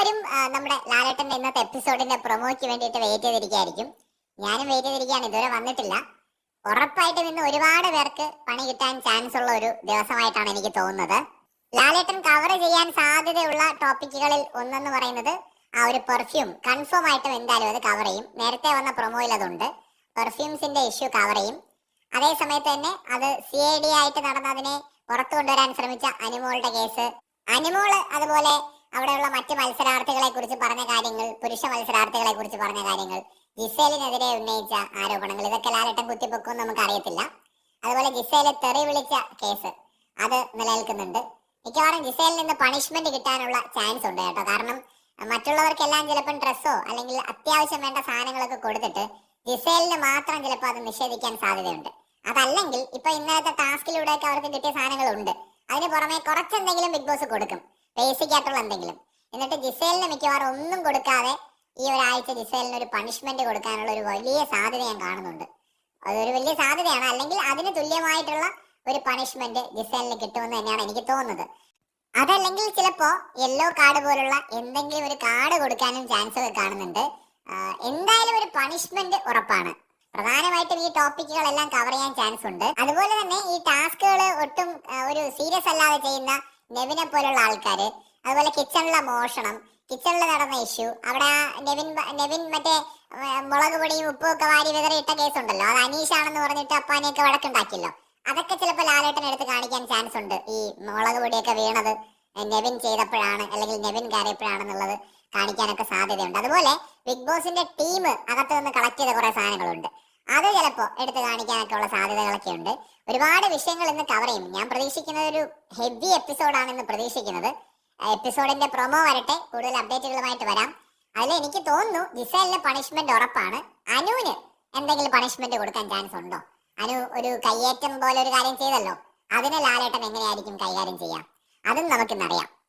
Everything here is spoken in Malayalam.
എല്ലാവരും നമ്മുടെ ലാലേട്ടന്റെ ഇന്നത്തെ എപ്പിസോഡിന്റെ പ്രൊമോയ്ക്ക് വേണ്ടിയിട്ട് വെയിറ്റ് ചെയ്തിരിക്കുകയായിരിക്കും. ഞാനും വെയിറ്റ് ചെയ്തിരിക്കുകയാണ് ഇതുവരെ വന്നിട്ടില്ല. ഉറപ്പായിട്ടും ഇന്ന് ഒരുപാട് പേർക്ക് പണി കിട്ടാൻ ചാൻസ് ഉള്ള ഒരു ദിവസമായിട്ടാണ് എനിക്ക് തോന്നുന്നത്. ലാലേട്ടൻ കവർ ചെയ്യാൻ സാധ്യതയുള്ള ടോപ്പിക്കുകളിൽ ഒന്നെന്ന് പറയുന്നത് ആ ഒരു പെർഫ്യൂം കൺഫേം ആയിട്ടും എന്തായാലും അത് കവർ ചെയ്യും. നേരത്തെ വന്ന പ്രൊമോയിൽ അതുണ്ട്. പെർഫ്യൂംസിന്റെ ഇഷ്യൂ കവർ ചെയ്യും. അതേ സമയത്ത് തന്നെ അത് സി ഐ ഡി ആയിട്ട് നടന്നതിനെ പുറത്തു കൊണ്ടുവരാൻ ശ്രമിച്ച അനുമോളുടെ കേസ് അനുമോൾ അതുപോലെ അവിടെയുള്ള മറ്റ് മത്സരാർത്ഥികളെ കുറിച്ച് പറഞ്ഞ കാര്യങ്ങൾ പുരുഷ മത്സരാർത്ഥികളെ കുറിച്ച് പറഞ്ഞ കാര്യങ്ങൾ ജിസേലിനെതിരെ ഉന്നയിച്ച ആരോപണങ്ങൾ ഇതൊക്കെ ലാലട്ടം കുത്തിപ്പൊക്കും നമുക്ക് അറിയത്തില്ല അതുപോലെ ജിസേൽ തെറി വിളിച്ച കേസ് അത് നിലനിൽക്കുന്നുണ്ട്. മിക്കവാറും ജിസേലിൽ നിന്ന് പണിഷ്മെന്റ് കിട്ടാനുള്ള ചാൻസ് ഉണ്ട് കേട്ടോ. കാരണം മറ്റുള്ളവർക്കെല്ലാം ചിലപ്പം ഡ്രസ്സോ അല്ലെങ്കിൽ അത്യാവശ്യം വേണ്ട സാധനങ്ങളൊക്കെ കൊടുത്തിട്ട് ജിസേലിന് മാത്രം ചിലപ്പോൾ അത് നിഷേധിക്കാൻ സാധ്യതയുണ്ട്. അതല്ലെങ്കിൽ ഇപ്പൊ ഇന്നത്തെ ടാസ്കിലൂടെയൊക്കെ അവർക്ക് കിട്ടിയ സാധനങ്ങളുണ്ട്. അതിന് പുറമെ കുറച്ചെന്തെങ്കിലും ബിഗ് ബോസ് കൊടുക്കും. ബേസിക് ആയിട്ടുള്ള എന്തെങ്കിലും. എന്നിട്ട് ജിസേലിന് മിക്കവാറും ഒന്നും കൊടുക്കാതെ ഈ ഒരാഴ്ച ജിസേലിന് ഒരു പണിഷ്മെന്റ് കൊടുക്കാനുള്ള ഒരു വലിയ സാധ്യത ഞാൻ കാണുന്നുണ്ട്. അതൊരു വലിയ സാധ്യതയാണ്. അല്ലെങ്കിൽ അതിന് തുല്യമായിട്ടുള്ള ഒരു പണിഷ്മെന്റ് ജിസേലിന് കിട്ടുമെന്ന് തന്നെയാണ് എനിക്ക് തോന്നുന്നത്. അതല്ലെങ്കിൽ ചിലപ്പോ യെല്ലോ കാർഡ് പോലുള്ള എന്തെങ്കിലും ഒരു കാർഡ് കൊടുക്കാനും ചാൻസ് കാണുന്നുണ്ട്. എന്തായാലും ഒരു പണിഷ്മെന്റ് ഉറപ്പാണ്. പ്രധാനമായിട്ടും ഈ ടോപ്പിക്കുകളെല്ലാം കവർ ചെയ്യാൻ ചാൻസ് ഉണ്ട്. അതുപോലെ തന്നെ ഈ ടാസ്കുകൾ ഒട്ടും ഒരു സീരിയസ് അല്ലാതെ ചെയ്യുന്ന നെവിനെ പോലുള്ള ആൾക്കാര് അതുപോലെ കിച്ചണിലെ മോഷണം കിച്ചണിൽ നടന്ന ഇഷ്യൂ അവിടെ ആ നെവിൻ നെവിൻ മറ്റേ മുളക് പൊടിയും ഉപ്പും ഒക്കെ വാരി വിതറി ഇട്ട കേസ് ഉണ്ടല്ലോ അത് അനീഷാണെന്ന് പറഞ്ഞിട്ട് അപ്പാനെയൊക്കെ വഴക്കുണ്ടാക്കിയല്ലോ. അതൊക്കെ ചിലപ്പോൾ ലാലേട്ടൻ എടുത്ത് കാണിക്കാൻ ചാൻസ് ഉണ്ട്. ഈ മുളക് പൊടിയൊക്കെ വീണത് നെവിൻ ചെയ്തപ്പോഴാണ് അല്ലെങ്കിൽ നെവിൻ കയറിയപ്പോഴാണെന്നുള്ളത് കാണിക്കാനൊക്കെ സാധ്യതയുണ്ട്. അതുപോലെ ബിഗ് ബോസിന്റെ ടീം അകത്ത് നിന്ന് കളക്ട് ചെയ്ത കുറെ സാധനങ്ങളുണ്ട്. അത് ചിലപ്പോൾ എടുത്ത് കാണിക്കാനൊക്കെ ഉള്ള സാധ്യതകളൊക്കെ ഉണ്ട്. ഒരുപാട് വിഷയങ്ങൾ ഇന്ന് കവർ ചെയ്യും. ഞാൻ പ്രതീക്ഷിക്കുന്നത് ഒരു ഹെവി എപ്പിസോഡാണ് ഇന്ന് പ്രതീക്ഷിക്കുന്നത്. എപ്പിസോഡിന്റെ പ്രൊമോ വരട്ടെ. കൂടുതൽ അപ്ഡേറ്റുകളുമായിട്ട് വരാം. അതിൽ എനിക്ക് തോന്നുന്നു ജിസേലിന് പണിഷ്മെന്റ് ഉറപ്പാണ്. അനുവിന് എന്തെങ്കിലും പണിഷ്മെന്റ് കൊടുക്കാൻ ചാൻസ് ഉണ്ടോ? അനു ഒരു കയ്യേറ്റം പോലെ ഒരു കാര്യം ചെയ്തല്ലോ. അതിനെ ലാലേട്ടൻ എങ്ങനെയായിരിക്കും കൈകാര്യം ചെയ്യാം? അതും നമുക്കിന്നറിയാം.